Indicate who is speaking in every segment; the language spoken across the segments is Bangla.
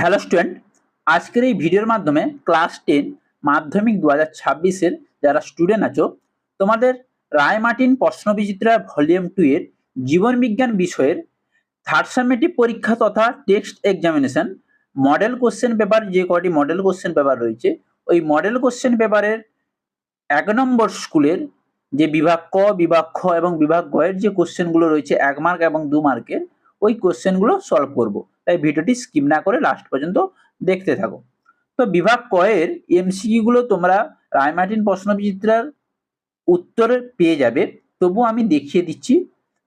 Speaker 1: হ্যালো স্টুডেন্ট আজকের এই ভিডিওর মাধ্যমে ক্লাস টেন মাধ্যমিক দু হাজার ছাব্বিশের যারা স্টুডেন্ট আছো, তোমাদের রায়মার্টিন প্রশ্নবিচিত্রা ভলিউম টু এর জীবন বিজ্ঞান বিষয়ের থার্ড সামেটিভ পরীক্ষা তথা text examination model question paper যে কটি মডেল কোশ্চেন পেপার রয়েছে, ওই মডেল কোশ্চেন পেপারের এক নম্বর স্কুলের যে বিভাগ ক, বিভাগ খ এবং বিভাগ গ যে কোশ্চেনগুলো রয়েছে, এক মার্ক এবং দু মার্কের ওই কোশ্চেনগুলো সলভ করব। তাই ভিডিওটি স্কিপ না করে লাস্ট পর্যন্ত দেখতে থাকো। তো বিভাগ ক এর এমসিকিউ গুলো তোমরা রায়মার্টিন প্রশ্নবিচিত্রার উত্তরে পেয়ে যাবে। তবু আমি দেখিয়ে দিচ্ছি।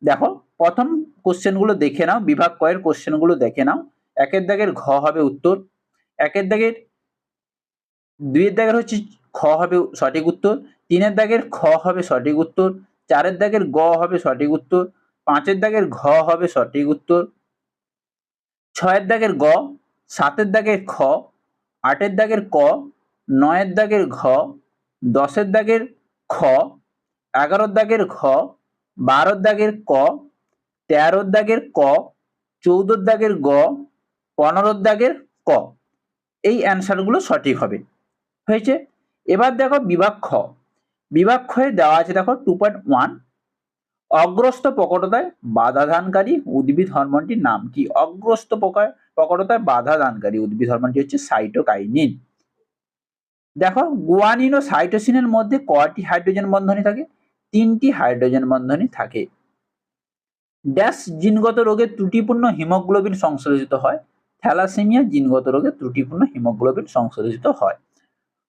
Speaker 1: দেখো, প্রথম কোশ্চেনগুলো দেখে নাও। বিভাগ ক এর কোশ্চেনগুলো দেখে নাও। একের দাগের ঘ হবে উত্তর। একের দাগের, দুইয়ের দাগের হচ্ছে খ হবে সঠিক উত্তর। তিনের দাগের খ হবে সঠিক উত্তর। চারের দাগের গ হবে সঠিক উত্তর। পাঁচের দাগের ঘ হবে সঠিক উত্তর। ছয়ের দাগের গ, সাতের দাগের খ, আটের দাগের ক, নয়ের দাগের ঘ, দশের দাগের খ, এগারোর দাগের ঘ, বারোর দাগের ক, তেরোর দাগের ক চৌদ্দোর দাগের গ, পনেরোর দাগের ক। এই অ্যান্সারগুলো সঠিক হবে। হয়েছে? এবার দেখো বিভাগ খ। বিভাগ ক্ষয়ে দেওয়া আছে দেখো টু পয়েন্ট ওয়ান অগ্রস্ত প্রকটতায় বাধা দানকারী উদ্ভিদ হরমোনটির নাম কি? অগ্রস্ত প্রকা- প্রকটতায় বাধা দানকারী উদ্ভিদ হরমোনটি হচ্ছে সাইটোকাইনিন। দেখো গুয়ানিন ও সাইটোসিনের মধ্যে কয়টি হাইড্রোজেন বন্ধনী থাকে? তিনটি হাইড্রোজেন বন্ধনী থাকে। ড্যাশ জিনগত রোগে ত্রুটিপূর্ণ হিমোগ্লোবিন সংশ্লেষিত হয়। থ্যালাসেমিয়া জিনগত রোগে ত্রুটিপূর্ণ হিমোগ্লোবিন সংশ্লেষিত হয়।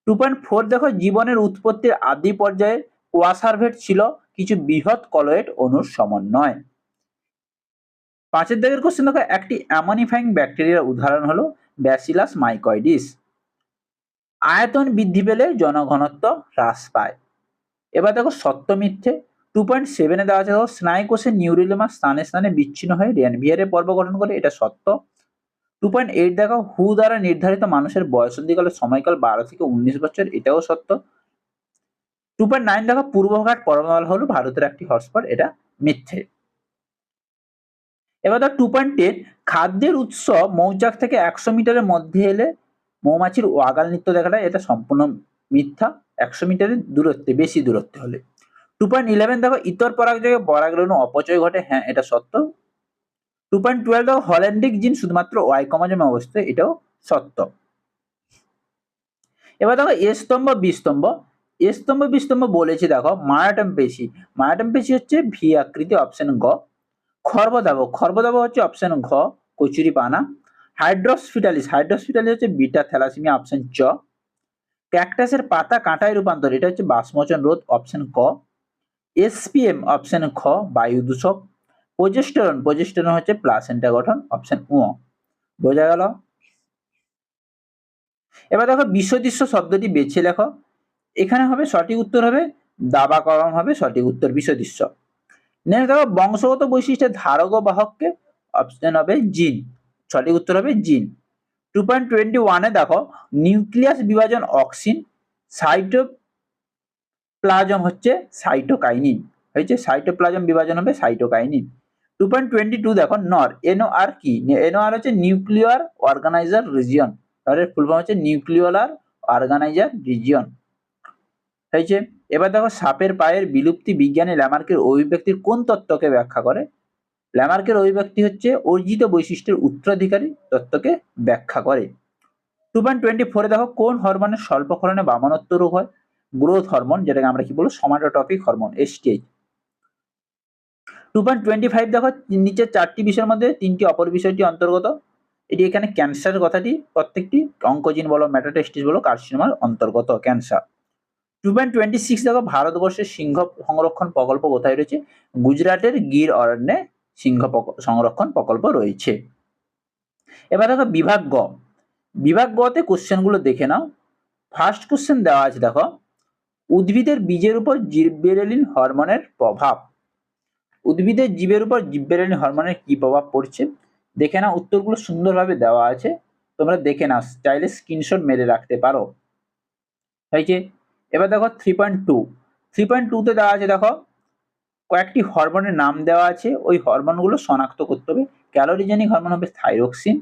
Speaker 1: টু পয়েন্ট ফোর, দেখো, জীবনের উৎপত্তির আদি পর্যায়ে কোয়াসার্ভেট ছিল। কিছু বৃহৎ কলয়েড অণুর সমন্বয়। পাঁচের দাগের কোশ্চেন দেখো, একটি অ্যামোনিফাইং ব্যাকটেরিয়ার উদাহরণ হলো ব্যাসিলাস মাইকয়েডিস আয়তন বৃদ্ধি পেলে জনঘনত্ব হ্রাস পায়। এবার দেখো, সত্য মিথ্যে। টু পয়েন্ট সেভেনে দেওয়া আছে, দেখো স্নায়ুকোষের নিউরিলেমা স্থানে স্থানে বিচ্ছিন্ন হয়ে রেনভিয়ারে পর্ব গঠন করে, এটা সত্য। টু পয়েন্ট এইট দেখো, হু দ্বারা নির্ধারিত মানুষের বয়সন্ধিকালের সময়কাল বারো থেকে উনিশ বছর, এটাও সত্য। টু পয়েন্ট নাইন দেখো পূর্বঘাট পরমাল হলো ভারতের একটি হটস্পট এটা মিথ্যে। এবার ধর টু পয়েন্ট টেন খাদ্যের উৎস মৌচাক থেকে একশো মিটারের মধ্যে এলে মৌমাছির ওয়াগাল নৃত্য দেখাটা, এটা সম্পূর্ণ মিথ্যা। একশো মিটারের দূরত্বে, বেশি দূরত্বে হলে। টু পয়েন্ট ইলেভেন দেখো, ইতর পরাগ পরাগযোগে পরাগরেণু অপচয় ঘটে হ্যাঁ এটা সত্য। টু পয়েন্ট টুয়েলভ দেখো, হল্যান্ডিক জিন শুধুমাত্র ওয়াই কমাজমে অবস্থিত, এটাও সত্য। এবার দেখো, এ স্তম্ভ, বি স্তম্ভ। স্তম্ভ বি স্তম্ভ বলেছি, দেখো মায়াটম পেশি। মায়াটম পেশি হচ্ছে ভি আকৃতি অপশন গ। খর্বদাব খর্বদাব হচ্ছে অপশন ঘ কচুরি পানা হাইড্রোসফিটালিস হাইড্রোসফিটালিস হচ্ছে বিটা থ্যালাসিমিয়া অপশন চ। ক্যাকটাসের পাতা কাঁটায় রূপান্তর, এটা হচ্ছে বাষ্পমোচন রোধ অপশন ক। এসপিএম অপশন খ, বায়ু দূষক। প্রজেস্টেরন প্রজেস্টেরন হচ্ছে প্লাসেন্টা গঠন অপশন ও বোঝা গেল? এবার দেখো, বিশ্বদৃশ্য শব্দটি বেছে লেখো। এখানে হবে সঠিক উত্তর হবে দাবাকরণ হবে সঠিক উত্তর বিশ্বদৃশ্য। নেক্সট দেখো, বংশগত বৈশিষ্ট্যের ধারক ও বাহককে অপশন হবে জিন। সঠিক উত্তর হবে জিন। টু পয়েন্ট টোয়েন্টি ওয়ানে দেখো, নিউক্লিয়াস বিভাজন অক্সিন সাইটো প্লাজম হচ্ছে সাইটোকাইনিন হয়েছে সাইটোপ্লাজম বিভাজন হবে cytokinin two point twenty two দেখো নর এনও আর কি? এনও আর হচ্ছে নিউক্লিয়ার অর্গানাইজার রিজিয়ন নরের ফুল হচ্ছে নিউক্লিয়ার অর্গানাইজার রিজিয়ন হয়েছে এবার দেখো সাপের পায়ের বিলুপ্তি বিজ্ঞানী ল্যামার্কের অভিব্যক্তির কোন তত্ত্বকে ব্যাখ্যা করে? ল্যামার্কের অভিব্যক্তি হচ্ছে অর্জিত বৈশিষ্ট্যের উত্তরাধিকারী তত্ত্বকে ব্যাখ্যা করে। টু পয়েন্ট টোয়েন্টি ফোরে দেখো কোন হরমোনের স্বল্প স্বল্পক্ষরণে বামনত্ব রোগ হয়? গ্রোথ হরমোন, যেটাকে আমরা কি বলব? Somatotropic hormone STH two point twenty five দেখো, নিচের চারটি বিষয়ের মধ্যে তিনটি অপর বিষয়টি অন্তর্গত। এটি এখানে ক্যান্সার কথাটি, প্রত্যেকটি অঙ্কোজিন বলো, মেটাটেস্টিস বলো, কার্সিনোমার অন্তর্গত cancer. Two point twenty six দেখো, ভারতবর্ষের সিংহ সংরক্ষণ প্রকল্প কোথায় রয়েছে? গুজরাটের গির অরণ্যে সিংহ সংরক্ষণ প্রকল্প রয়েছে। এবার দেখো, বিভাগ গ। বিভাগ গতে কোশ্চেনগুলো দেখে নাও। ফার্স্ট কোশ্চেন দেওয়া আছে, দেখো। উদ্ভিদের বীজের উপর জিব্বেরেলিন হরমোনের প্রভাব। উদ্ভিদের জীবের উপর জিব্বেরেলিন হরমোনের কি প্রভাব পড়ছে? দেখে নাও, উত্তরগুলো সুন্দরভাবে দেওয়া আছে। তোমরা দেখে নাও, চাইলে স্ক্রিনশট মেরে রাখতে পারো। হয়েছে এবার দেখো three point two three point টুতে দেওয়া আছে দেখো, কয়েকটি হরমোনের নাম দেওয়া আছে, ওই হরমোনগুলো শনাক্ত করতে হবে। ক্যালোরিজেনিক হরমোন হবে থাইরক্সিন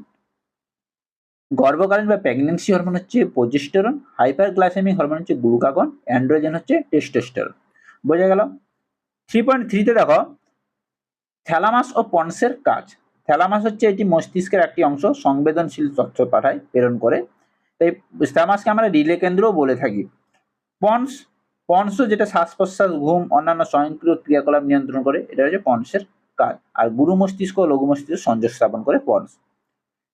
Speaker 1: গর্ভকালীন বা প্রেগনেন্সি হরমোন হচ্ছে প্রোজেস্টেরন হাইপার গ্লাইসেমিক হরমোন হচ্ছে গ্লুকাগন অ্যান্ড্রোজেন হচ্ছে টেস্টোস্টেরন বোঝা গেল? থ্রি পয়েন্ট থ্রিতে দেখো থ্যালামাস ও পন্সের কাজ। থ্যালামাস হচ্ছে এটি মস্তিষ্কের একটি অংশ, সংবেদনশীল তথ্য পাঠায় প্রেরণ করে। তাই থ্যালামাসকে আমরা রিলে কেন্দ্রও বলে থাকি। পন্স পন্স যেটা শ্বাস প্রশ্বাস ঘুম, অন্যান্য স্বয়ংক্রিয় ক্রিয়াকলাপ নিয়ন্ত্রণ করে, এটা হচ্ছে পন্সের কাজ। আর গুরু মস্তিষ্ক লঘু মস্তিষ্ক সংযোগ স্থাপন করে পন্স।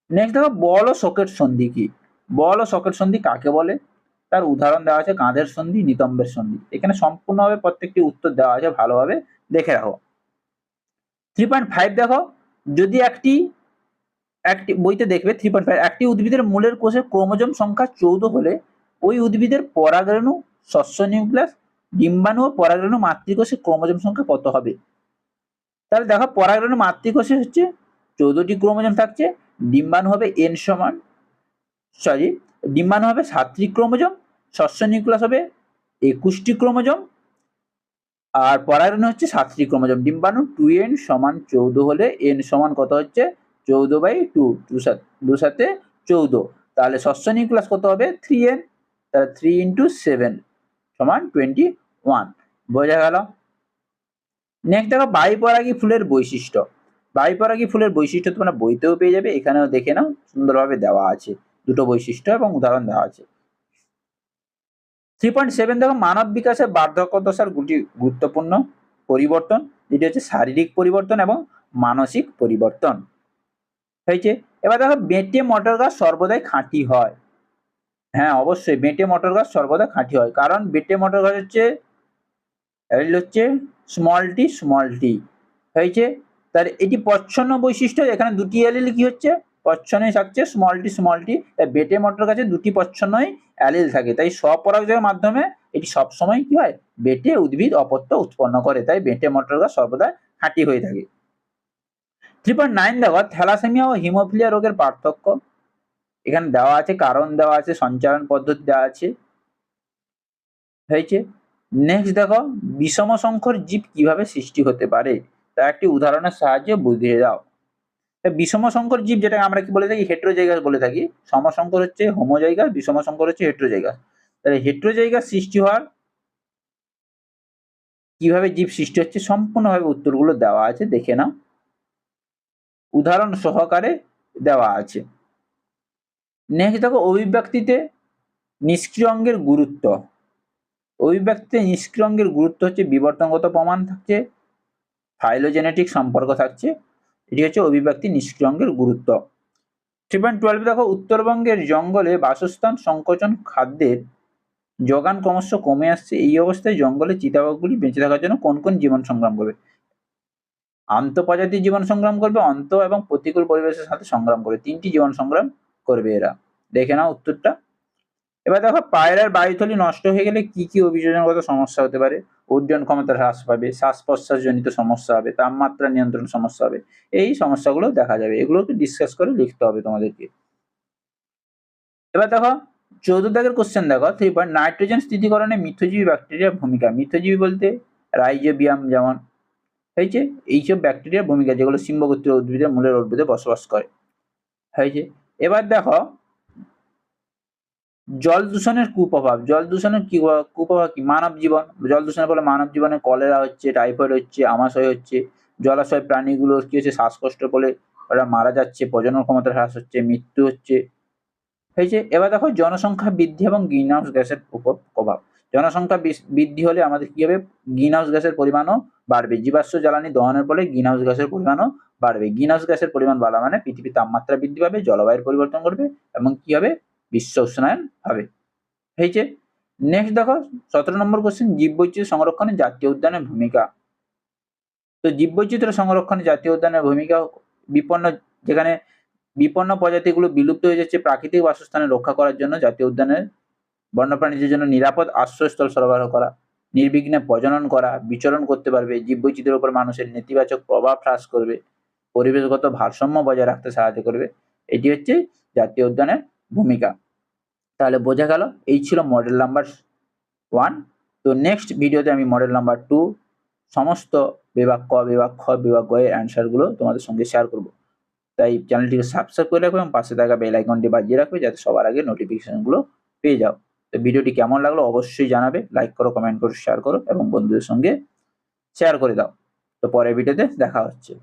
Speaker 1: নেক্সট দেখো, বল ও সকেট সন্ধি কি? বল ও সকেট সন্ধি কাকে বলে? তার উদাহরণ দেওয়া আছে কাঁধের সন্ধি, নিতম্বের সন্ধি। এখানে সম্পূর্ণভাবে প্রত্যেকটি উত্তর দেওয়া আছে ভালোভাবে দেখে রাখো। থ্রি পয়েন্ট ফাইভ দেখো, যদি একটি একটি বইতে দেখবে থ্রি পয়েন্ট ফাইভ একটি উদ্ভিদের মূলের কোষে ক্রোমোজোম সংখ্যা চৌদ্দ হলে ওই উদ্ভিদের পরাগরেণু শস্য নিউক্লিয়াস ডিম্বাণু ও পরাগরেণু মাতৃকোষে ক্রোমোজোম সংখ্যা কত হবে? তাহলে দেখো পরাগরেণু মাতৃকোষে হচ্ছে চৌদ্দটি ক্রোমোজোম থাকছে, ডিম্বাণু হবে এন সমান সরি ডিম্বাণু হবে সাতটি ক্রোমোজোম শস্য নিউক্লিয়াস হবে একুশটি ক্রোমোজোম, আর পরাগরেণু হচ্ছে সাতটি ক্রোমোজোম, ডিম্বাণু টু এন সমান চৌদ্দ হলে এন সমান কত হচ্ছে? চৌদ্দ বাই টু টু সাত দু সাথে চৌদ্দ। তাহলে শস্য নিউক্লিয়াস কত হবে? থ্রি এন তাহলে থ্রি ইন্টু সেভেন সমান টোয়েন্টি ওয়ান বোঝা গেল? নেক্সট দেখো বাইপরাগী ফুলের বৈশিষ্ট্য। বাইপরাগী ফুলের বৈশিষ্ট্য তোমরা বইতেও পেয়ে যাবে, এখানেও দেখে নাও, সুন্দরভাবে দেওয়া আছে। দুটো বৈশিষ্ট্য এবং উদাহরণ দেওয়া আছে। থ্রি পয়েন্ট সেভেন দেখো, মানব বিকাশের বার্ধক্য দশার গুটি গুরুত্বপূর্ণ পরিবর্তন। যেটি হচ্ছে শারীরিক পরিবর্তন এবং মানসিক পরিবর্তন। হয়েছে? এবার দেখো বেঁটে মটর গাছ সর্বদাই খাঁটি হয়। হ্যাঁ অবশ্যই। বেঁটে মটর গাছ সর্বদা খাঁটি হয়। কারণ বেঁটে মটর গাছ হচ্ছে হচ্ছে স্মল টি স্মল টি হয়েছে? তার এটি প্রচ্ছন্ন বৈশিষ্ট্য, এখানে দুটি অ্যালিল কি হচ্ছে? প্রচ্ছন্নই থাকছে স্মল টি স্মল টি বেটে মটর গাছে দুটি প্রচ্ছন্নই অ্যালিল থাকে। তাই স্বপরাগযোগের মাধ্যমে এটি সবসময় কি হয়? বেটে উদ্ভিদ অপত্য উৎপন্ন করে। তাই বেটে মটর গাছ সর্বদা খাঁটি হয়ে থাকে। থ্রি পয়েন্ট নাইন দেখো, থ্যালাসেমিয়া ও হিমোফিলিয়া রোগের পার্থক্য। এখানে দেওয়া আছে, কারণ দেওয়া আছে, সঞ্চালন পদ্ধতি দেওয়া আছে। হয়েছে। নেক্সট দেখো, বিষম সংখ্যর জীব কীভাবে সৃষ্টি হতে পারে? তা একটি উদাহরণের সাহায্যে বুঝিয়ে দাও। বিষম সংখ্যর জীব যেটা আমরা কি বলে থাকি? হেট্রোজাইগাস বলে থাকি। সমসংকর হচ্ছে হোমোজাইগাস বিষম সংখ্যর হচ্ছে হেট্রোজাইগাস তাহলে হেট্রোজাইগাস সৃষ্টি হওয়ার কীভাবে জীব সৃষ্টি হচ্ছে? সম্পূর্ণভাবে উত্তরগুলো দেওয়া আছে, দেখে নাও। উদাহরণ সহকারে দেওয়া আছে। নেক্সট দেখো, অভিব্যক্তিতে নিষ্ক্রিয় অঙ্গের গুরুত্ব। অভিব্যক্তিতে নিষ্ক্রিয় অঙ্গের গুরুত্ব হচ্ছে বিবর্তনগত প্রমাণ থাকছে ফাইলোজেনেটিক সম্পর্ক থাকছে। এটি হচ্ছে অভিব্যক্তি নিষ্ক্রিয় অঙ্গের গুরুত্ব। থ্রি পয়েন্ট টুয়েলভ দেখো, উত্তরবঙ্গের জঙ্গলে বাসস্থান, সংকোচন, খাদ্যের যোগান ক্রমশ কমে আসছে। এই অবস্থায় জঙ্গলে চিতাবাঘগুলি বেঁচে থাকার জন্য কোন কোন জীবন সংগ্রাম করবে? আন্তঃপ্রজাতির জীবন সংগ্রাম করবে, অন্ত এবং প্রতিকূল পরিবেশের সাথে সংগ্রাম করবে। তিনটি জীবন সংগ্রাম করবে এরা। দেখে নাও উত্তরটা। এবার দেখো পায়রার বায়ুথলি নষ্ট হয়ে গেলে কি কি অভিযোজনগত সমস্যা হতে পারে? উড্ডয়ন ক্ষমতা হ্রাস পাবে শ্বাস প্রশ্বাস জনিত সমস্যা হবে, তাপমাত্রা নিয়ন্ত্রণ সমস্যা হবে। এই সমস্যাগুলো দেখা যাবে। এগুলোকে ডিসকাস করে লিখতে হবে তোমাদেরকে। এবার দেখো চৌদ্দ দাগের কোশ্চেন দেখো থ্রি পয়েন্ট নাইট্রোজেন স্থিতিকরণে মিথ্যজীবী ব্যাকটেরিয়ার ভূমিকা। মিথ্যজীবী বলতে রাইজোবিয়াম যেমন, হয়েছে? এইসব ব্যাকটেরিয়ার ভূমিকা যেগুলো সিম্বগোত্রীয় উদ্ভিদের মূলের উদ্ভিদে বসবাস করে। হয়েছে? এবার দেখো, জল দূষণের কুপ্রভাব। জল দূষণের কি কুপ্রভাব কি? মানব জীবন। জল দূষণের ফলে মানব জীবনে কলেরা হচ্ছে, টাইফয়েড হচ্ছে, আমাশয় হচ্ছে, জলাশয় প্রাণীগুলোর কি হচ্ছে, শ্বাসকষ্ট ফলে ওরা মারা যাচ্ছে, প্রজনন ক্ষমতা হ্রাস হচ্ছে, মৃত্যু হচ্ছে। হয়েছে? এবার দেখো, জনসংখ্যা বৃদ্ধি এবং গ্রিন হাউস গ্যাসের উপর প্রভাব জনসংখ্যা বৃদ্ধি হলে আমাদের কি হবে? গ্রিন হাউস গ্যাসের পরিমাণও বাড়বে। জীবাশ্ম জ্বালানি দহনের ফলে গ্রিন হাউস গ্যাসের পরিমাণও বাড়বে। গ্রিন হাউস গ্যাসের পরিমাণ বাড়া মানে পৃথিবীর তাপমাত্রা বৃদ্ধি পাবে, জলবায়ুর পরিবর্তন করবে এবং কি হবে? বিশ্ব উষ্ণায়ন হবে। হয়েছে? নেক্সট দেখো, সতেরো নম্বর কোশ্চেন জীববৈচিত্র্য সংরক্ষণে জাতীয় উদ্যানের ভূমিকা। তো জীববৈচিত্র্য সংরক্ষণে জাতীয় উদ্যানের ভূমিকা বিপন্ন, যেখানে বিপন্ন প্রজাতিগুলো বিলুপ্ত হয়ে যাচ্ছে প্রাকৃতিক বাসস্থানে রক্ষা করার জন্য জাতীয় উদ্যানের বন্যপ্রাণীদের জন্য নিরাপদ আশ্রয়স্থল সরবরাহ করা, নির্বিঘ্নে প্রজনন করা, বিচরণ করতে পারবে, জীববৈচিত্র্যের উপর মানুষের নেতিবাচক প্রভাব হ্রাস করবে, পরিবেশগত ভারসাম্য বজায় রাখতে সাহায্য করবে। এটি হচ্ছে জাতীয় উদ্যানের ভূমিকা। তাহলে বোঝা গেল, এই ছিল মডেল নাম্বার ওয়ান তো নেক্সট ভিডিওতে আমি মডেল নাম্বার টু সমস্ত বিভাগ ক, বিভাগ খ, বিভাগ গ এর অ্যান্সারগুলো তোমাদের সঙ্গে শেয়ার করব। তাই চ্যানেলটিকে সাবস্ক্রাইব করে রাখবে এবং পাশে থাকা বেল আইকনটি বাজিয়ে রাখবে যাতে সবার আগে নোটিফিকেশনগুলো পেয়ে যাও। তো ভিডিওটি কেমন লাগল অবশ্যই জানাবে লাইক করো কমেন্ট করো শেয়ার করো এবং বন্ধুদের সঙ্গে শেয়ার করে দাও। তো পরের ভিডিওতে দেখা হচ্ছে।